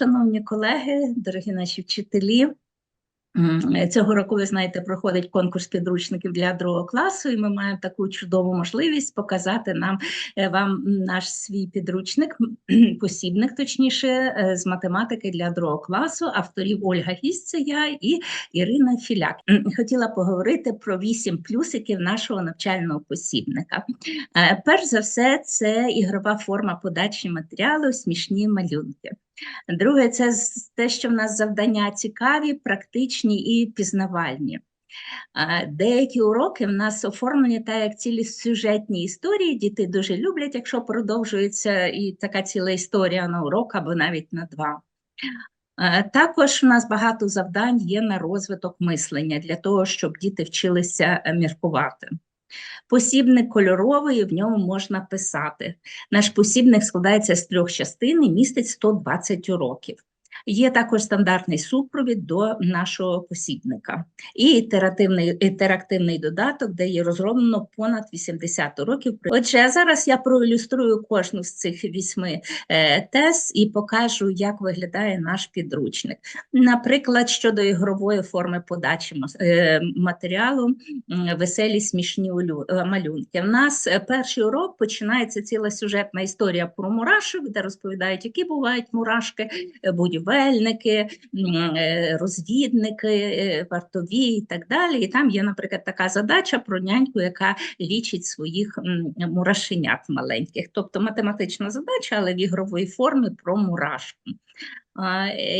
шановні колеги, дорогі наші вчителі. Цього року, ви знаєте, проходить конкурс підручників для другого класу, і ми маємо таку чудову можливість показати нам е, вам наш свій підручник, посібник, точніше, е, з математики для другого класу, авторів Ольга Гість, я і Ірина Філяк. Хотіла поговорити про вісім плюсиків нашого навчального посібника. Е, Перш за все, це ігрова форма подачі матеріалу, смішні малюнки. Друге, це те, що в нас завдання цікаві, практичні і пізнавальні. Деякі уроки в нас оформлені так, як цілі сюжетні історії. Діти дуже люблять, якщо продовжується і така ціла історія на урок або навіть на два. Також у нас багато завдань є на розвиток мислення для того, щоб діти вчилися міркувати. Посібник кольоровий, в ньому можна писати. Наш посібник складається з трьох частин і містить 120 уроків. Є також стандартний супровід до нашого посібника і ітеративний, ітерактивний додаток, де є розроблено понад 80 уроків. Отже, зараз я проілюструю кожну з цих вісьми е, тез і покажу, як виглядає наш підручник. Наприклад, щодо ігрової форми подачі е, матеріалу, веселі смішні е, малюнки. В нас перший урок починається ціла сюжетна історія про мурашок, де розповідають, які бувають мурашки, е, будівельники, е, розвідники, е, вартові і так далі. І там є, наприклад, така задача про няньку, яка лічить своїх мурашенят маленьких. Тобто математична задача, але в ігровій формі про мурашку.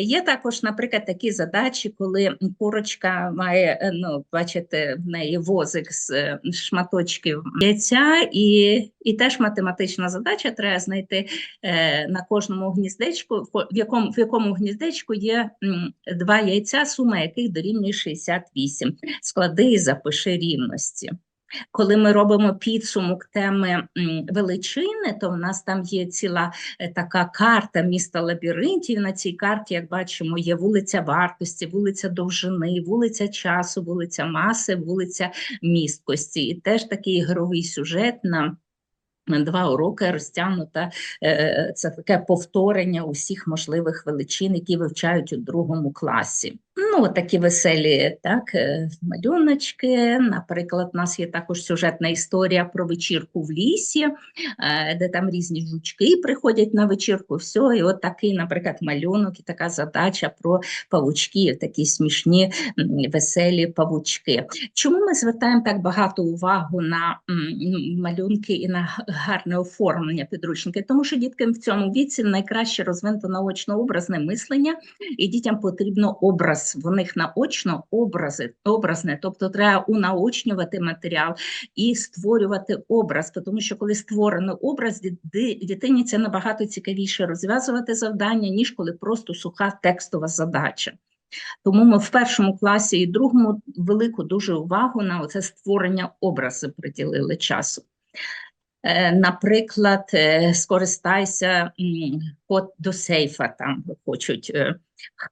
Є також, наприклад, такі задачі, коли курочка має, е, ну, бачите, в неї возик з е, шматочків яйця, і, і теж математична задача треба знайти е, на кожному гніздечку, в якому, в якому гніздечку є два яйця, сума яких дорівнює 68. Склади і запиши рівності. Коли ми робимо підсумок теми величини, то в нас там є ціла е, така карта міста лабіринтів. На цій карті, як бачимо, є вулиця вартості, вулиця довжини, вулиця часу, вулиця маси, вулиця місткості. І теж такий ігровий сюжет на Два уроки розтягнута е, це таке повторення усіх можливих величин, які вивчають у другому класі. Ну, такі веселі так, е, малюночки. Наприклад, у нас є також сюжетна історія про вечірку в лісі, е, де там різні жучки приходять на вечірку. Все, і от такий, наприклад, малюнок і така задача про павучків, такі смішні веселі павучки. Чому ми звертаємо так багато увагу на малюнки і на гарне оформлення підручники? Тому що діткам в цьому віці найкраще розвинуто наочно-образне мислення, і дітям потрібно образ. В них наочно образи, образне, тобто треба унаочнювати матеріал і створювати образ, тому що коли створений образ, дитині це набагато цікавіше розв'язувати завдання, ніж коли просто суха текстова задача. Тому ми в першому класі і другому велику дуже увагу на оце створення образу приділили часу. Е, Наприклад, е, скористайся код до сейфа, там хочуть е,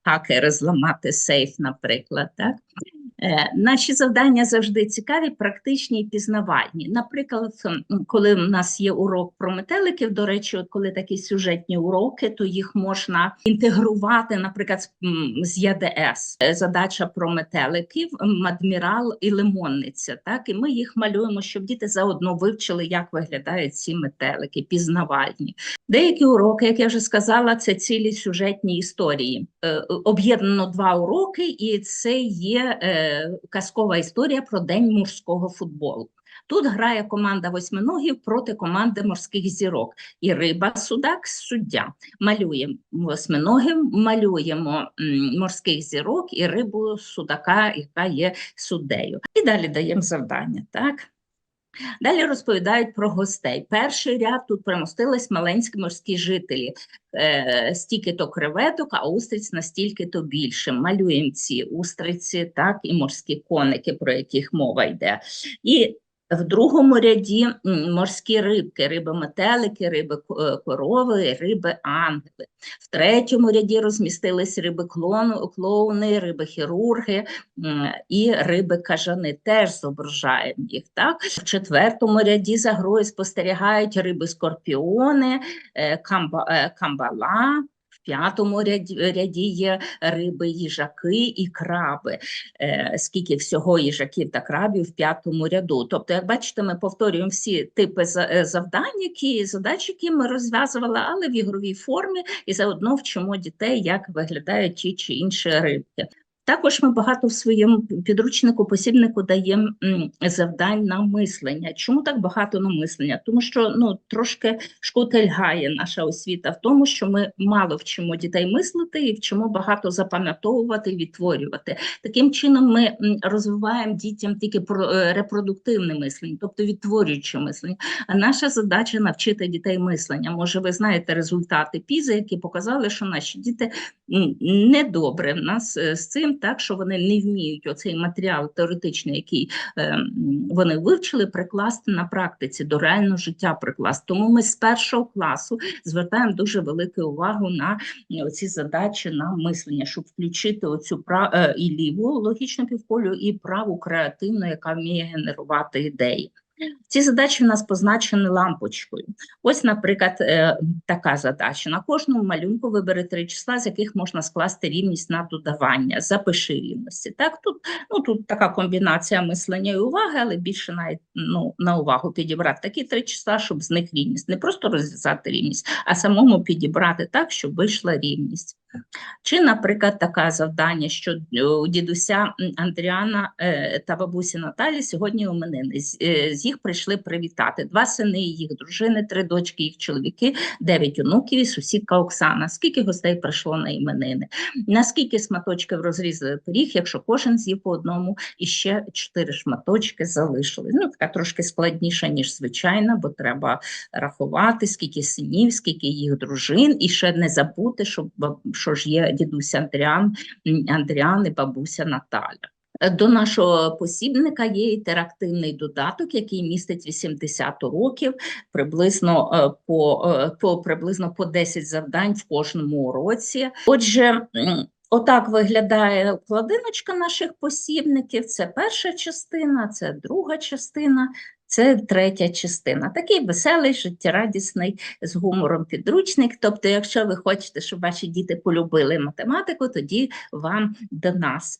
хакери зламати сейф, наприклад. Так? Е, Наші завдання завжди цікаві, практичні і пізнавальні. Наприклад, коли в нас є урок про метеликів, до речі, коли такі сюжетні уроки, то їх можна інтегрувати, наприклад, з, ЯДС. Е, Задача про метеликів, адмірал і лимонниця. Так, і ми їх малюємо, щоб діти заодно вивчили, як виглядають ці метелики, пізнавальні. Деякі уроки, як я вже сказала, це цілі сюжетні історії. Е, Об'єднано два уроки, і це є казкова історія про День морського футболу. Тут грає команда восьминогів проти команди морських зірок. І риба, судак, суддя. Малюємо восьминогів, малюємо морських зірок і рибу судака, яка є суддею. І далі даємо завдання. Так? Далі розповідають про гостей. Перший ряд тут примостились маленькі морські жителі. Е, стільки-то креветок, а устриць настільки-то більше. Малюємо ці устриці, так, і морські коники, про яких мова йде. І в другому ряді морські рибки, риби-метелики, риби-корови, риби-ангели. В третьому ряді розмістились риби-клоуни, риби-хірурги і риби-кажани. Теж зображаємо їх. Так? В четвертому ряді за грою спостерігають риби-скорпіони, е, е, камбала. В п'ятому ряді, є риби, їжаки і краби. Е, скільки всього їжаків та крабів в п'ятому ряду. Тобто, як бачите, ми повторюємо всі типи е, завдань, які задачі, які ми розв'язували, але в ігровій формі, і заодно вчимо дітей, як виглядають ті чи інші рибки. Також ми багато в своєму підручнику, посібнику даємо завдань на мислення. Чому так багато на мислення? Тому що ну трошки шкотельгає наша освіта в тому, що ми мало вчимо дітей мислити і вчимо багато запам'ятовувати і відтворювати. Таким чином, ми розвиваємо дітям тільки е, репродуктивне мислення, тобто відтворююче мислення. А наша задача навчити дітей мислення. Може, ви знаєте результати пізи, які показали, що наші діти недобре в нас е, з цим, так що вони не вміють оцей матеріал теоретичний, який е, вони вивчили, прикласти на практиці до реального життя прикласти. Тому ми з першого класу звертаємо дуже велику увагу на е, ці задачі на мислення, щоб включити оцю пра е, і ліву логічну півколю, і праву креативну, яка вміє генерувати ідеї. Ці задачі у нас позначені лампочкою. Ось, наприклад, е, така задача. На кожному малюнку вибери три числа, з яких можна скласти рівність на додавання. Запиши рівності. Так, тут, ну, тут така комбінація мислення і уваги, але більше навіть ну, на увагу підібрати такі три числа, щоб з них рівність. Не просто розв'язати рівність, а самому підібрати так, щоб вийшла рівність. Чи, наприклад, таке завдання, що е, у дідуся Андріана е, та бабусі Наталі сьогодні. З, е, з їх прийшли привітати. Два сини, їх дружини, три дочки, їх чоловіки, дев'ять онуків і сусідка Оксана. Скільки гостей прийшло на іменини? Наскільки шматочків розрізали пиріг, якщо кожен з'їв по одному, і ще чотири шматочки залишили. Ну, така трошки складніша, ніж звичайна, бо треба рахувати, скільки синів, скільки їх дружин, і ще не забути, що, баб- що ж є дідусь Андріан, Андріан і бабуся Наталя. Е, До нашого посібника є інтерактивний додаток, який містить 80 уроків, приблизно е, по, е, по приблизно по 10 завдань в кожному уроці. Отже, отак виглядає вкладиночка наших посібників. Це перша частина, це друга частина. Це третя частина. Такий веселий, життєрадісний з гумором підручник. Тобто, якщо ви хочете, щоб ваші діти полюбили математику, тоді вам до нас.